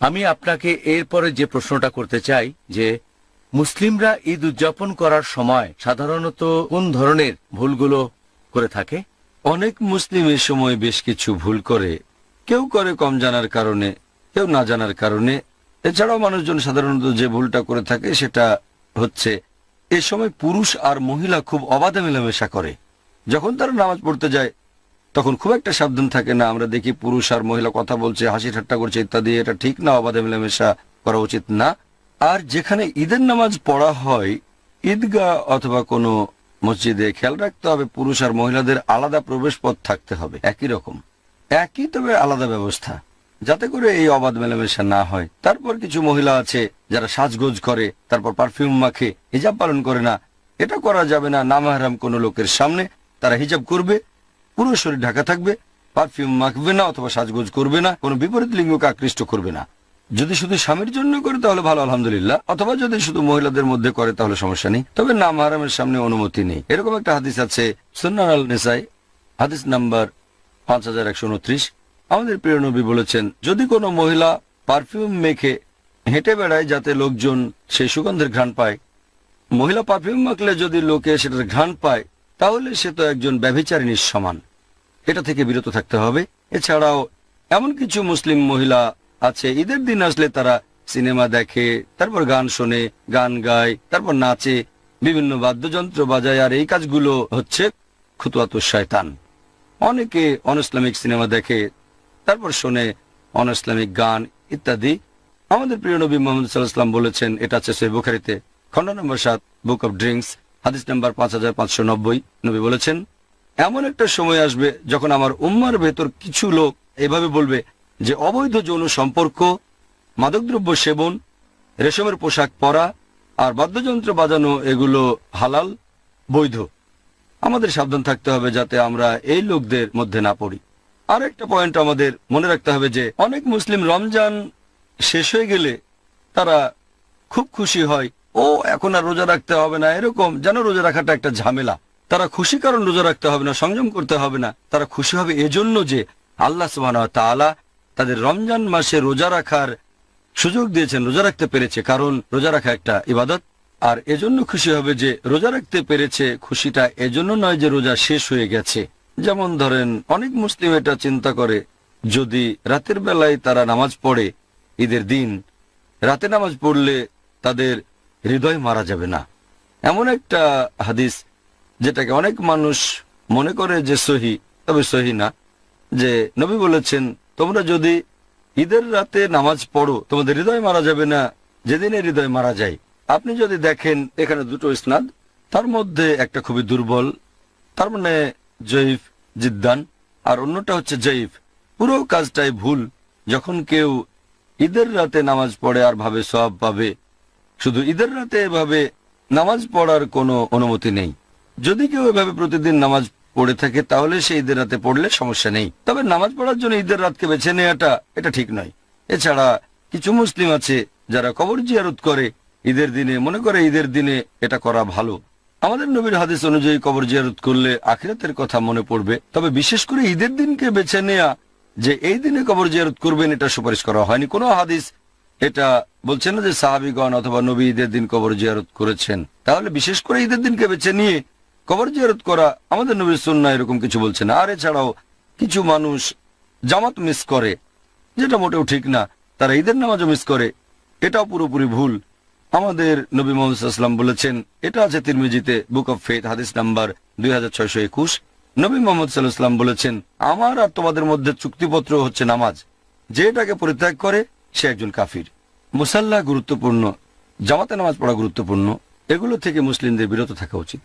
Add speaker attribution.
Speaker 1: আমি আপনাকে এরপরে যে প্রশ্নটা করতে চাই, যে মুসলিমরা ঈদ উদযাপন করার সময় সাধারণত কোন ধরনের ভুলগুলো করে থাকে?
Speaker 2: অনেক মুসলিম এ সময় বেশ কিছু ভুল করে। কেউ করে কম জানার কারণে, কেউ না জানার কারণে। এছাড়াও মানুষজন সাধারণত যে ভুলটা করে থাকে সেটা হচ্ছে, এ সময় পুরুষ আর মহিলা খুব অবাধে মেলামেশা করে। যখন তারা নামাজ পড়তে যায় তখন খুব একটা সাবধান থাকে না। আমরা দেখি পুরুষ আর মহিলা কথা বলছে, হাসি ঠাট্টা করছে ইত্যাদি। এটা ঠিক না, অবাধে মেলামেশা করা উচিত না। আর যেখানে ঈদের নামাজ পড়া হয়, ঈদগাহ অথবা কোনো মসজিদে খেয়াল রাখতে হবে, পুরুষ আর মহিলাদের আলাদা প্রবেশ পথ থাকতে হবে, একই রকম। একই তবে আলাদা ব্যবস্থা, যাতে করে এই অবাধ মেলামেশা না হয়। তারপর কিছু মহিলা আছে যারা সাজগোজ করে, তারপর পারফিউম মাখে, হিজাব পালন করে না। এটা করা যাবে না নামাহারাম কোনো লোকের সামনে। তারা হিজাব করবে পুরো শরীর ঢাকা থাকবে পারফিউম মাখবে না অথবা সাজগোজ করবে না, কোনো বিপরীত লিঙ্গকে আকৃষ্ট করবে না। যদি শুধু স্বামীর জন্য করে তাহলে ভালো, আলহামদুলিল্লাহ। অথবা যদি শুধু মহিলাদের মধ্যে করে তাহলে সমস্যা নেই। তবে নাম হারামের সামনে অনুমতি নেই। এরকম একটা হাদিস আছে সুন্নান আল নেসাই, হাদিস নাম্বার পাঁচ হাজার একশো উনত্রিশ। আমাদের প্রিয় নবী বলেছেন, যদি কোনো মহিলা পারফিউম মেখে হেঁটে বেড়ায় যাতে লোকজন সেই সুগন্ধের ঘ্রাণ পায়, মহিলা পারফিউম মাখলে যদি লোকে সেটার ঘ্রাণ পায় তাহলে সে তো একজন ব্যভিচারিণীর সমান। এটা থেকে বিরত থাকতে হবে। এছাড়াও এমন কিছু মুসলিম মহিলা আছে, ঈদের দিন আসলে তারা সিনেমা দেখে, তারপর গান শোনে, গান গায়, তারপর নাচে, বিভিন্ন বাদ্যযন্ত্র বাজায়, আর এই কাজগুলো হচ্ছে খুতুয়াত শয়তান। অনেকে অনইসলামিক সিনেমা দেখে, তারপর শোনে অনইসলামিক গান ইত্যাদি। আমাদের প্রিয় নবী মোহাম্মদ সাল্লাহাম বলেছেন, এটা আছে সই বুখারিতে। খণ্ড নম্বর সাত বুক অব ড্রিঙ্কস হাদিস নাম্বার পাঁচ হাজার পাঁচশো নব্বই। নবী বলেছেন, এমন একটা সময় আসবে যখন আমার উম্মার ভেতর কিছু লোক এভাবে বলবে যে, অবৈধ যৌন সম্পর্ক, মাদকদ্রব্য সেবন, রেশমের পোশাক পরা আর বাদ্যযন্ত্র বাজানো, এগুলো হালাল, বৈধ। আমাদের সাবধান থাকতে হবে যাতে আমরা এই লোকদের মধ্যে না পড়ি। আর একটা পয়েন্ট আমাদের মনে রাখতে হবে যে, অনেক মুসলিম রমজান শেষ হয়ে গেলে তারা খুব খুশি হয় ও এখন আর রোজা রাখতে হবে না, এরকম যেন রোজা রাখাটা একটা ঝামেলা। তারা খুশি কারণ রোজা রাখতে হবে না, সংযম করতে হবে না। তারা খুশি হবে এজন্য যে আল্লাহ সুবাহ তাদের রমজান মাসে রোজা রাখার সুযোগ দিয়েছেন, রোজা রাখতে পেরেছে। কারণ রোজা রাখা একটা ইবাদত। আর এজন্য খুশি হবে যে রোজা রাখতে পেরেছে, খুশিটা এজন্য নয় যে রোজা শেষ হয়ে গেছে। যেমন ধরেন, অনেক মুসলিম এটা চিন্তা করে, যদি রাতের বেলায় তারা নামাজ পড়ে ঈদের দিন, রাতে নামাজ পড়লে তাদের হৃদয় মারা যাবে না। এমন একটা হাদিস যেটাকে অনেক মানুষ মনে করে যে সহি, তবে সহি না, যে নবী বলেছেন, তোমরা যদি ঈদের রাতে নামাজ পড়ো, তোমাদের হৃদয় মারা যাবে না, যেদিনে হৃদয় মারা যায়। আপনি যদি দেখেন, এখানে দুটো স্নাদ তার মধ্যে একটা খুবই দুর্বল, তার মানে জয়ীফ, জিদ্দান, আর অন্যটা হচ্ছে জয়ীফ। পুরো কাজটাই ভুল। যখন কেউ ঈদের রাতে নামাজ পড়ে আর ভাবে সব পাবে শুধু ঈদের রাতে এভাবে নামাজ পড়ার কোনো অনুমতি নেই। যদি কেউ এভাবে প্রতিদিন নামাজ পড়ে থাকে, তাহলে সে ঈদের রাতে পড়লে সমস্যা নেই। তবে নামাজ পড়ার জন্য ঈদের রাতকে বেছে নেওয়াটা, এটা ঠিক নয়। এছাড়া কিছু মুসলিম আছে যারা কবর জিয়ারত করে, ঈদের দিনে, মনে করে ঈদের দিনে এটা করা ভালো। আমাদের নবীর হাদিস অনুযায়ী কবর জিয়ারত করলে আখিরাতের কথা মনে পড়বে। তবে বিশেষ করে ঈদের দিনকে বেছে নেয়া, যে এই দিনে কবর জিয়ারত করবেন, এটা সুপারিশ করা হয়নি। কোনো হাদিস এটা বলছেন না যে সাহাবিগণ অথবা নবী ঈদের দিন কবর জিয়ারত করেছেন? তাহলে বিশেষ করে ঈদের দিনকে বেছে নিয়ে কবর জিয়ারত করা আমাদের নবীর সুন্না এরকম কিছু বলছে না। আর এছাড়াও কিছু মানুষ জামাত মিস করে, যেটা মোটেও ঠিক না। তারা ঈদের নামাজও মিস করে। এটাও পুরোপুরি ভুল। আমাদের নবী মোহাম্মদ সাল্লাম বলেছেন, এটা আছে তিরমিজিতে, বুক অফ ফেথ, হাদিস নাম্বার দুই হাজার ছয়শো একুশ। নবী মোহাম্মদ সাল্লাহাম বলেছেন, আমার আর তোমাদের মধ্যে চুক্তিপত্র হচ্ছে নামাজ। যে এটাকে পরিত্যাগ করে, সে একজন কাফির। মুসাল্লাহ গুরুত্বপূর্ণ জামাতে নামাজ পড়া গুরুত্বপূর্ণ এগুলো থেকে মুসলিমদের বিরত থাকা উচিত।